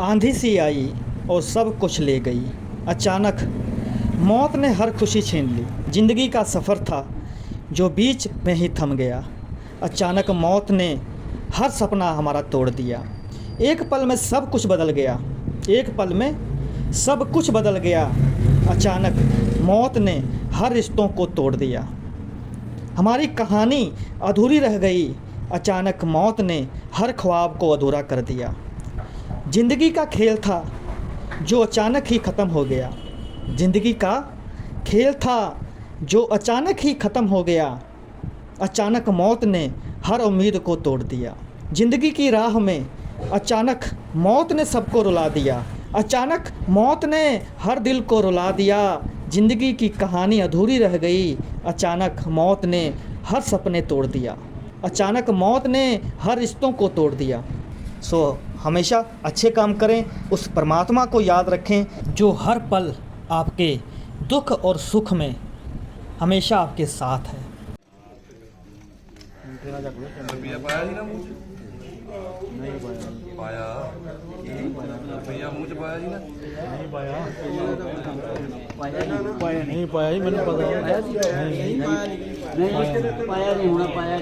आंधी सी आई और सब कुछ ले गई। अचानक मौत ने हर खुशी छीन ली। ज़िंदगी का सफ़र था जो बीच में ही थम गया। अचानक मौत ने हर सपना हमारा तोड़ दिया। एक पल में सब कुछ बदल गया। एक पल में सब कुछ बदल गया। अचानक मौत ने हर रिश्तों को तोड़ दिया। हमारी कहानी अधूरी रह गई। अचानक मौत ने हर ख्वाब को अधूरा कर दिया। ज़िंदगी का खेल था, जो अचानक ही ख़त्म हो गया। ज़िंदगी का खेल था, जो अचानक ही ख़त्म हो गया। अचानक मौत ने हर उम्मीद को तोड़ दिया। ज़िंदगी की राह में अचानक मौत ने सबको रुला दिया। अचानक मौत ने हर दिल को रुला दिया। ज़िंदगी की कहानी अधूरी रह गई। अचानक मौत ने हर सपने तोड़ दिया। अचानक मौत ने हर रिश्तों को तोड़ दिया। सो हमेशा अच्छे काम करें, उस परमात्मा को याद रखें, जो हर पल आपके दुख और सुख में हमेशा आपके साथ है। पाया ਪਾਇਆ ਸੀ ਨਾ ਮੂੰਹ ਚ ਨਹੀਂ ਪਾਇਆ ਰੁਪਈਆ ਮੂੰਹ ਚ ਪਾਇਆ ਸੀ ਨਾ ਪਾਇਆ ਨਹੀਂ ਪਾਇਆ ਜੀ ਮੈਨੂੰ ਪਤਾ ਪਾਇਆ ਸੀ ਨਹੀਂ ਨਹੀਂ ਪਾਇਆ ਨਹੀਂ ਹੋਣਾ ਪਾਇਆ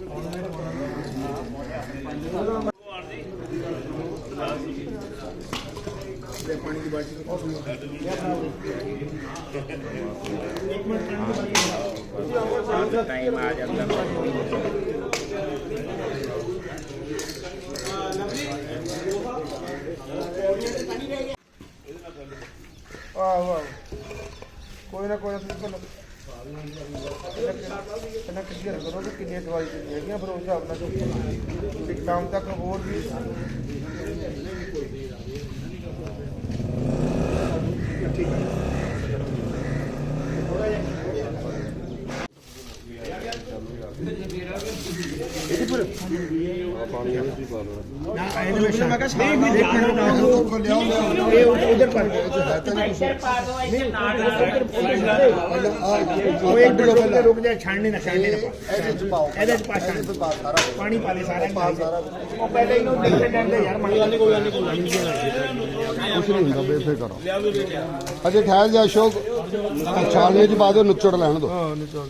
ਨਹੀਂ ਹੋਣਾ ਠੀਕ ਹੈ ਜੀ ਪੁੱਛ ਲਓ ਭਾਈ ਆ ਮੈਨੂੰ ਕਹਿੰਦਾ ਅੱਜ ਆਹੋ ਆਹੋ ਕੋਈ ਨਾ ਕੋਈ ਨਾ, ਤੁਸੀਂ ਕਿੰਨਾ ਕਲੀਅਰ ਕਰੋ ਕਿ ਕਿੰਨੀਆਂ ਦਵਾਈ ਦੀ ਹੈਗੀਆਂ, ਫਿਰ ਉਸ ਹਿਸਾਬ ਨਾਲ ਜੋ ਸ਼ਾਮ ਤੱਕ ਹੋਰ ਵੀ ਉਹ ਇੱਕ ਰੁਕ ਜਾ ਰੁਕ ਨਾ ਛਾਣਨੇ ਨਾ ਇਹਦੇ ਚ ਪਾਓ ਇਹਦੇ ਚ ਪਾ ਛਾਣ ਪਾਣੀ ਪਾ ਦੇ ਸਾਰਾ ਉਹ ਪਹਿਲੇ ਇਹਨੂੰ ਦੇਖਦੇ ਡੰਡੇ ਯਾਰ ਮਾਈ ਵਾਲੀ ਕੋਈ ਨਹੀਂ ਕੋਈ ਕੁਛ ਨਹੀਂ ਹੁੰਦਾ ਬੇਫਿਕਰ ਕਰੋ ਅਜੇ ਠਹਿਰ ਜਾ ਅਸ਼ੋਕ ਛਾਲੀਏ ਚ ਪਾ ਦਿਓ, ਨੁੱਚੜ ਲੈਣ ਦੋ। ਹਾਂ ਨੁੱਚੜ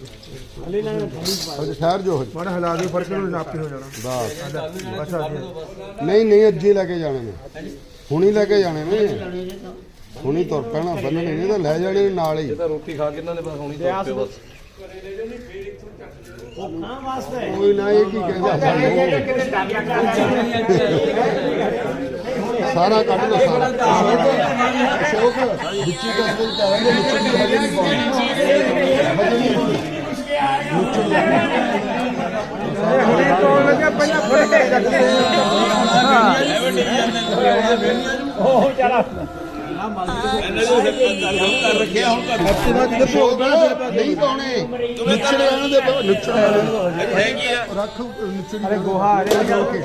ਅਜੇ ਠਹਿਰ ਜੋ ਮਾੜਾ ਹਲਾ ਦੇ ਫ਼ਰਕ ਨੂੰ ਨਾਪੀ ਹੋ ਜਾਣਾ ਬਸ ਅੱਛਾ ਨਹੀਂ ਨਹੀਂ ਅੱਜ ਹੀ ਲੈ ਕੇ ਜਾਣੇ ਨੇ ਹੁਣੀ ਲੈ ਕੇ ਜਾਣੇ ਨੇ ਹੁਣੀ ਤੁਰ ਪੈਣਾ ਬੰਨਣੇ ਨਹੀਂ ਤਾਂ ਲੈ ਜਾਣੇ ਨੇ ਨਾਲ ਹੀ ਤਾਂ ਰੋਟੀ ਖਾ ਕੇ ਇਹਨਾਂ ਨੇ ਬਸ ਹੁਣੀ ਤੁਰ ਪਏ ਬਸ ਕੋਈ ਨਾ ਇਹ ਕੀ ਕਹਿੰਦਾ ਸਾਰਾ ਕੱਢ ਲੋ ਸਾਰਾ ਅਸ਼ੋਕ ਵਿੱਚੀ ਦੀ ਹਜੇ ਨਹੀਂ ਪਾਉਣੀ ਉਹ ਅਸ਼ੋਕ ਨਹੀਂ ਪਾਉਣੇ। ਨਿਚੜੇ ਆਣ ਦੇ ਨਿਚੜੇ ਰੱਖ ਨਿਚੜੀ ਅਰੇ ਗੋਹਾ ਆ ਰਿਹਾ। ਡੋਲ ਕੇ।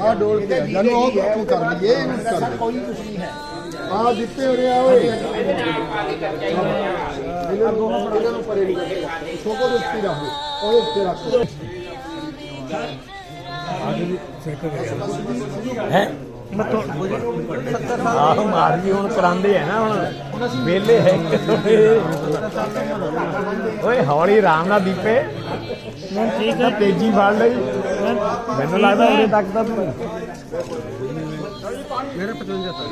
ਆ ਡੋਲ ਕੇ। ਜਾਨੂੰ ਉਹ ਤੂੰ ਕਰ ਲਈਏ ਇਹਨੂੰ ਕਰ ਲੈ ਕੋਈ ਕੁਝ ਨਹੀਂ ਹੈ। ਆ ਦਿੱਤੇ ਹੋ ਰਿਹਾ ਓਏ। ਇਹਨਾਂ ਨੂੰ ਇਹਨਾਂ ਨੂੰ ਪਰੇ ਨਹੀਂ ਸੋਕੋ ਦੇ ਉੱਤੇ ਰੱਖੋ ਉਹਦੇ ਉੱਤੇ ਰੱਖੋ ਆਹ ਜੀ ਹੁਣ ਕਰਾਂਦੇ ਆ ਨਾ ਹੁਣ। ਵੇਲੇ ਹੈ ਓਏ ਹੌਲੀ ਰਾਮ ਨਾਲ ਦੀਪੇ ਮੈਂ ਠੀਕ ਹੈ। ਤੇਜੀ ਫੜ ਲਈ। ਮੈਨੂੰ ਲੱਗਦਾ ਉਹਦੇ ਤੱਕ ਤਾਂ ਤੂੰ ਮੇਰੇ 55 ਸਾਲ।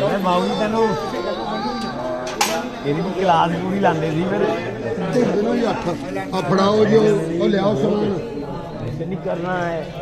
ਮੈਂ ਤੈਨੂੰ ਇਹਦੀ ਕਲਾਸ ਪੂਰੀ ਲਾਉਂਦੇ ਸੀ ਫਿਰ। ਦਿਨੋਂ ਜੋ ਉਹ ਲਿਆਓ ਸਮਾਨ। ਨਹੀਂ ਕਰਨਾ ਹੈ।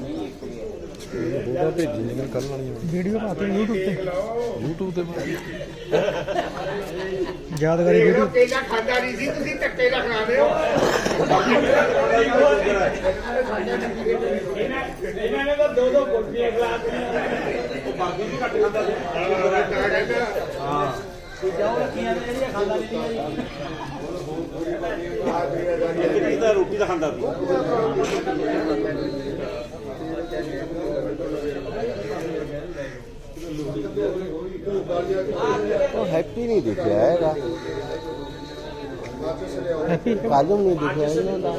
ਕਿਤੇ ਚੈੱਕ ਕਰਕੇ ਰੱਖ ਪੂਰਾ ਵੀਡੀਓ ਪਾਤੇ YouTube ਤੇ। YouTube ਤੇ ਯਾਦਗਾਰੀ ਵੀਡੀਓ ਕੇਲਾ ਖਾਂਦਾ ਨਹੀਂ ਸੀ ਤੁਸੀਂ ਟੱਕੇ ਦਾ ਖਾ ਰਹੇ ਹੋ। ਇਹਨਾਂ ਨੇ ਤਾਂ ਦੋ ਦੋ ਗੁੱਟੀਆਂ ਗਲਾਸ ਉਹ ਬਾਕੀ ਵੀ ਘੱਟ ਖਾਂਦਾ ਸੀ। ਹਾਂ ਜਾਓ ਰੱਖੀਆਂ ਨੇ ਜਿਹੜੀਆਂ ਖਾਂਦਾ ਨਹੀਂ ਉਹ ਹੈਪੀ ਨਹੀਂ ਦਿਖਿਆ ਹੈਗਾ ਕਾਲਮ ਨਹੀਂ ਦਿਖਿਆ ਇਹਨਾਂ ਦਾ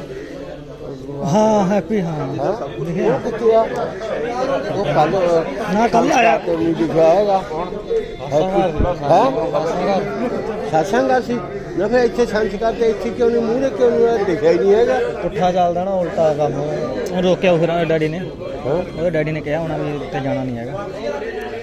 ਹਾਂ ਹੈਪੀ ਹਾਂ ਹਾਂ ਉਹ ਕਿੱਥੇ ਆ ਉਹ ਕੱਲ ਨਾ ਕੱਲ੍ਹ ਆਇਆ। ਤੇ ਨਹੀਂ ਦਿਖਿਆ ਹੈਗਾ ਹੈ ਸਾਸੰਗਾ ਸੀ ਨਾ ਫਿਰ ਇੱਥੇ ਸੰਸਕਾਰ ਤੇ ਇੱਥੇ ਕਿਉਂ ਨਹੀਂ ਮੂਹਰੇ ਕਿਉਂ ਨਹੀਂ ਦਿਖਿਆ ਹੀ ਨਹੀਂ ਹੈਗਾ ਪੁੱਠਾ ਚੱਲਦਾ ਨਾ ਉਲਟਾ ਕੰਮ ਉਹ ਰੋਕਿਆ ਫਿਰ ਡੈਡੀ ਨੇ ਹਾਂ ਉਹਦੇ ਡੈਡੀ ਨੇ ਕਿਹਾ ਹੋਣਾ ਵੀ ਉੱਤੇ ਜਾਣਾ ਨਹੀਂ ਹੈਗਾ ਚੱਲ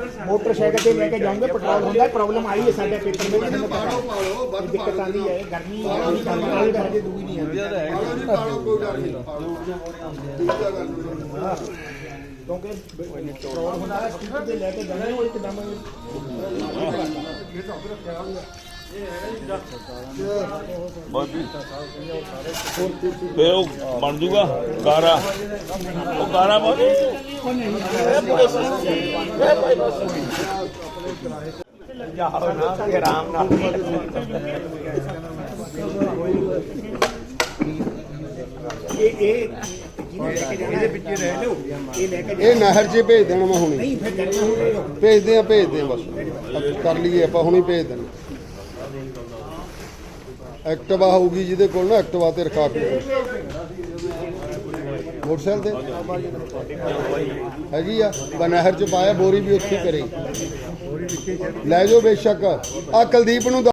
ਮੋਟਰਸਾਈਕਲ ਤੇ ਲੈ ਕੇ ਜਾਓਗੇ ਪੈਟਰੋਲ ਹੁੰਦਾ ਪ੍ਰੋਬਲਮ ਆਈ ਹੈ ਸਾਡੇ ਪੇਪਰ ਵਿੱਚ। ਮੈਨੂੰ ਪਤਾ ਪਾਲੋ ਪਾਲੋ ਵੱਧ ਦਿੱਕਤ ਆਉਂਦੀ ਹੈ ਗਰਮੀ ਨਹੀਂ ਕੰਮ ਵਾਲੇ ਦਰਜੇ ਦੂਈ ਨਹੀਂ ਆਉਂਦੀ। ਪਾਲੋ ਜੀ ਪਾਲੋ ਕੋਈ ਡਰ ਨਹੀਂ ਪਾਲੋ ਗੱਲ ਕਿਉਂਕਿ ਪੈਟਰੋਲ ਹੁੰਦਾ ਹੈ ਸਕੂਟਰ ਤੇ ਲੈ ਕੇ ਜਾਣਾ ਉਹ ਇੱਕਦਮ ਫਿਰ ਉਹ ਬਣ ਜੂਗਾ ਗਾਰਾ। ਉਹ ਗਾਰਾ ਬਣ ਇਹ ਇਹ ਜਿਹਨੇ ਲੈ ਕੇ ਜਾਣਾ ਇਹਦੇ ਵਿੱਚ ਰਹਿ ਲਓ ਇਹ ਲੈ ਕੇ ਇਹ ਨਹਿਰ 'ਚ ਭੇਜ ਦੇਣਾ ਮੈਂ ਹੁਣੀ। ਨਹੀਂ ਫਿਰ ਭੇਜਦੇ ਆ ਭੇਜਦੇ ਆ ਬਸ। ਕਰ ਲਈਏ ਆਪਾਂ, ਹੁਣੇ ਭੇਜ ਦੇਣਾ। ਐਕਟਿਵਾ ਹੋਊਗੀ ਜਿਹਦੇ ਕੋਲ ਨਾ ਐਕਟਿਵਾ ਤੇ ਰਖਾ ਕੇ। ਮੋਟਰਸਾਈਕਲ ਤੇ? ਹੈਗੀ ਆ। ਬਨਹਿਰ ਚ ਪਾਇਆ, ਬੋਰੀ ਵੀ ਉੱਥੇ ਕਰੇ ਲੈ ਜਾਓ ਬੇਸ਼ੱਕ। ਆ ਕੁਲਦੀਪ ਨੂੰ